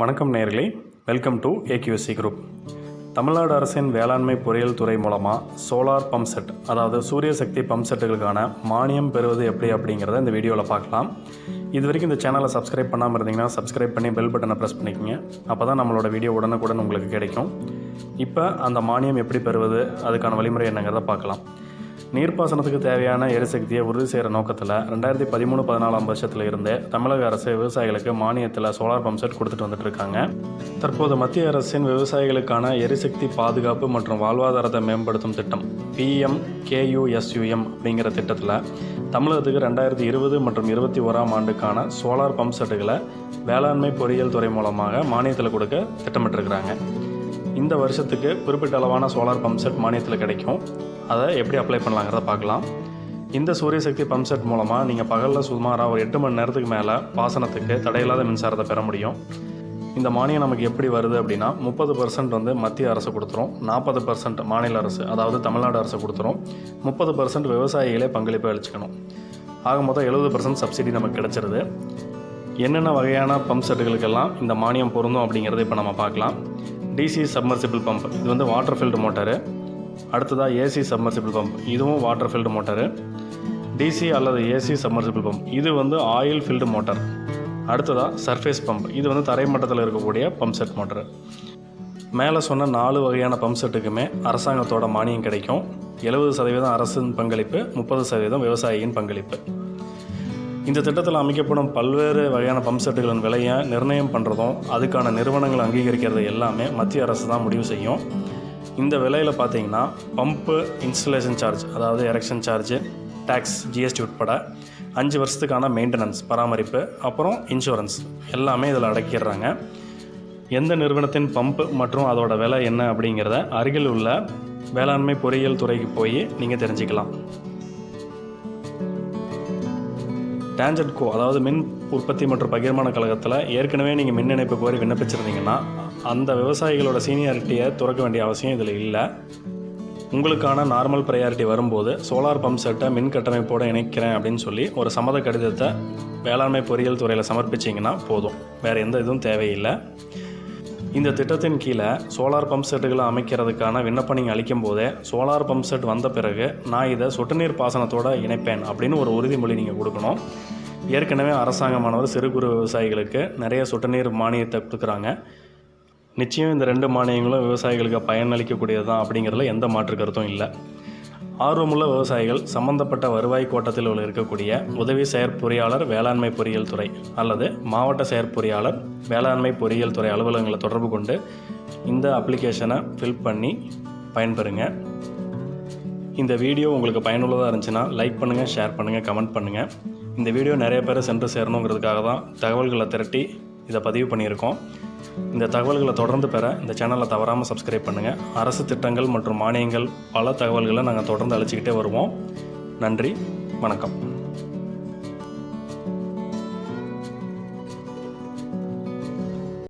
வணக்கம் நேர்களே welcome to AQC group Tamil Nadu அரசின் வேளாண்மை பொறியியல் துறை மூலமாக சோலார் பம்ப் செட் அதாவது சூரிய சக்தி பம்ப் செட்டுகளுக்கான மானியம் பெறுவது எப்படி அப்படிங்கிறத இந்த வீடியோவில் பார்க்கலாம். இது வரைக்கும் இந்த சேனலை சப்ஸ்கிரைப் பண்ணாமல் இருந்தீங்கன்னா சப்ஸ்கிரைப் பண்ணி பெல் பட்டனை ப்ரெஸ் பண்ணிக்கோங்க. அப்போ தான் நம்மளோட வீடியோ உடனுக்குடன் உங்களுக்கு கிடைக்கும். இப்போ அந்த மானியம் எப்படி பெறுவது அதுக்கான வழிமுறை என்னங்கிறத பார்க்கலாம். நீர்ப்பாசனத்துக்கு தேவையான எரிசக்தியை உறுதி செய்கிற நோக்கத்தில் ரெண்டாயிரத்தி பதிமூணு பதினாலாம் வருஷத்தில் இருந்தே தமிழக அரசு விவசாயிகளுக்கு மானியத்தில் சோலார் பம்ப் செட் கொடுத்துட்டு வந்துட்டு இருக்காங்க. தற்போது மத்திய அரசின் விவசாயிகளுக்கான எரிசக்தி பாதுகாப்பு மற்றும் வாழ்வாதாரத்தை மேம்படுத்தும் திட்டம் பிஎம் கேயூஎஸ்யூஎம் அப்படிங்கிற திட்டத்தில் தமிழகத்துக்கு ரெண்டாயிரத்தி இருபது மற்றும் இருபத்தி ஓராம் ஆண்டுக்கான சோலார் பம்ப் செட்டுகளை வேளாண்மை பொறியியல் துறை மூலமாக மானியத்தில் கொடுக்க திட்டமிட்டிருக்கிறாங்க. இந்த வருஷத்துக்கு குறிப்பிட்ட அளவான சோலார் பம்ப் செட் மானியத்தில் கிடைக்கும். அதை எப்படி அப்ளை பண்ணலாங்கிறத பார்க்கலாம். இந்த சூரிய சக்தி பம்ப் செட் மூலமாக நீங்கள் பகலில் சுமாராக ஒரு எட்டு மணி நேரத்துக்கு மேலே பாசனத்துக்கு தடையில்லாத மின்சாரத்தை பெற முடியும். இந்த மானியம் நமக்கு எப்படி வருது அப்படின்னா முப்பது பர்சன்ட் வந்து மத்திய அரசு கொடுத்துரும் நாற்பது பர்சன்ட் மாநில அரசு அதாவது தமிழ்நாடு அரசு கொடுத்துரும் முப்பது பர்சன்ட் விவசாயிகளே பங்களிப்பு அளிச்சுக்கணும். ஆக மொத்தம் எழுபது பர்சன்ட் சப்சிடி நமக்கு கிடச்சிருது. என்னென்ன வகையான பம்ப் செட்டுகளுக்கெல்லாம் இந்த மானியம் பொருந்தும் அப்படிங்கிறத இப்போ நம்ம பார்க்கலாம். டிசி சப்மர்சிபிள் பம்ப் இது வந்து வாட்டர் ஃபில்டு மோட்டாரு அடுத்ததாக ஏசி சப்மர்சிபிள் பம்ப் இதுவும் வாட்டர் ஃபில்டு மோட்டாரு டிசி அல்லது ஏசி சப்மர்சிபிள் பம்ப் இது வந்து ஆயில் ஃபில்டு மோட்டார் அடுத்ததாக சர்ஃபேஸ் பம்ப் இது வந்து தரைமட்டத்தில் இருக்கக்கூடிய பம்ப் செட் மோட்டரு மேலே சொன்ன நாலு வகையான பம்ப் செட்டுக்குமே அரசாங்கத்தோட மானியம் கிடைக்கும். எழுபது சதவீதம் அரசின் பங்களிப்பு முப்பது சதவீதம் விவசாயியின் பங்களிப்பு. இந்த திட்டத்தில் அமைக்கப்படும் பல்வேறு வகையான பம்ப் செட்டுகளின் விலையை நிர்ணயம் பண்ணுறதும் அதுக்கான நிறுவனங்களை அங்கீகரிக்கிறது எல்லாமே மத்திய அரசு தான் முடிவு செய்யும். இந்த விலையில் பார்த்தீங்கன்னா பம்பு இன்ஸ்டலேஷன் சார்ஜ் அதாவது எரெக்ஷன் சார்ஜு டேக்ஸ் ஜிஎஸ்டி உட்பட அஞ்சு வருஷத்துக்கான மெயின்டெனன்ஸ் பராமரிப்பு அப்புறம் இன்சூரன்ஸ் எல்லாமே இதில் அடக்கிடுறாங்க. எந்த நிறுவனத்தின் பம்ப் மற்றும் அதோட விலை என்ன அப்படிங்கிறத அருகில் உள்ள வேளாண்மை பொறியியல் துறைக்கு போய் நீங்கள் தெரிஞ்சுக்கலாம். டான்ஜெட்கோ அதாவது மின் உற்பத்தி மற்றும் பகிர்மான கழகத்தில் ஏற்கனவே நீங்கள் மின் இணைப்பு கோரி விண்ணப்பிச்சிருந்தீங்கன்னா அந்த விவசாயிகளோட சீனியாரிட்டியை துறக்க வேண்டிய அவசியம் இதில் இல்லை. உங்களுக்கான நார்மல் ப்ரையாரிட்டி வரும்போது சோலார் பம்ப் செட்டை மின் கட்டமைப்போடு இணைக்கிறேன் அப்படின்னு சொல்லி ஒரு சம்மத கடிதத்தை வேளாண்மை பொறியியல் துறையில் சமர்ப்பிச்சிங்கன்னா போதும். வேறு எந்த இதுவும் தேவையில்லை. இந்த திட்டத்தின் கீழே சோலார் பம்ப் செட்டுகளை அமைக்கிறதுக்கான விண்ணப்பம் நீங்கள் அளிக்கும் போதே சோலார் பம்ப் செட் வந்த பிறகு நான் இதை சொட்டு நீர் பாசனத்தோடு இணைப்பேன் அப்படின்னு ஒரு உறுதிமொழி நீங்கள் கொடுக்கணும். ஏற்கனவே அரசாங்கமானவர் சிறு குறு விவசாயிகளுக்கு நிறைய சொட்டு நீர் மானியத்தை கொடுக்குறாங்க. நிச்சயம் இந்த ரெண்டு மானியங்களும் விவசாயிகளுக்கு பயனளிக்கக்கூடியது தான் அப்படிங்கிறதுல எந்த மாற்று கருத்தும் இல்லை. ஆர்வமுள்ள விவசாயிகள் சம்பந்தப்பட்ட வருவாய் கோட்டத்தில் உள்ள இருக்கக்கூடிய உதவி செயற்பொறியாளர் வேளாண்மை பொறியியல் துறை அல்லது மாவட்ட செயற்பொறியாளர் வேளாண்மை பொறியியல் துறை அலுவலகங்களை தொடர்பு கொண்டு இந்த அப்ளிகேஷனை ஃபில் பண்ணி பயன்பெறுங்க. இந்த வீடியோ உங்களுக்கு பயனுள்ளதாக இருந்துச்சுன்னா லைக் பண்ணுங்கள் ஷேர் பண்ணுங்கள் கமெண்ட் பண்ணுங்கள் இந்த வீடியோ நிறைய பேர் சென்று சேரணுங்கிறதுக்காக தான் தகவல்களை திரட்டி இதை பதிவு பண்ணியிருக்கோம். இந்த தகவல்களை தொடர்ந்து பெற இந்த சேனலை தவறாமல் சப்ஸ்கிரைப் பண்ணுங்கள் அரசு திட்டங்கள் மற்றும் மானியங்கள் பல தகவல்களை நாங்கள் தொடர்ந்து அழிச்சிக்கிட்டே வருவோம். நன்றி வணக்கம்.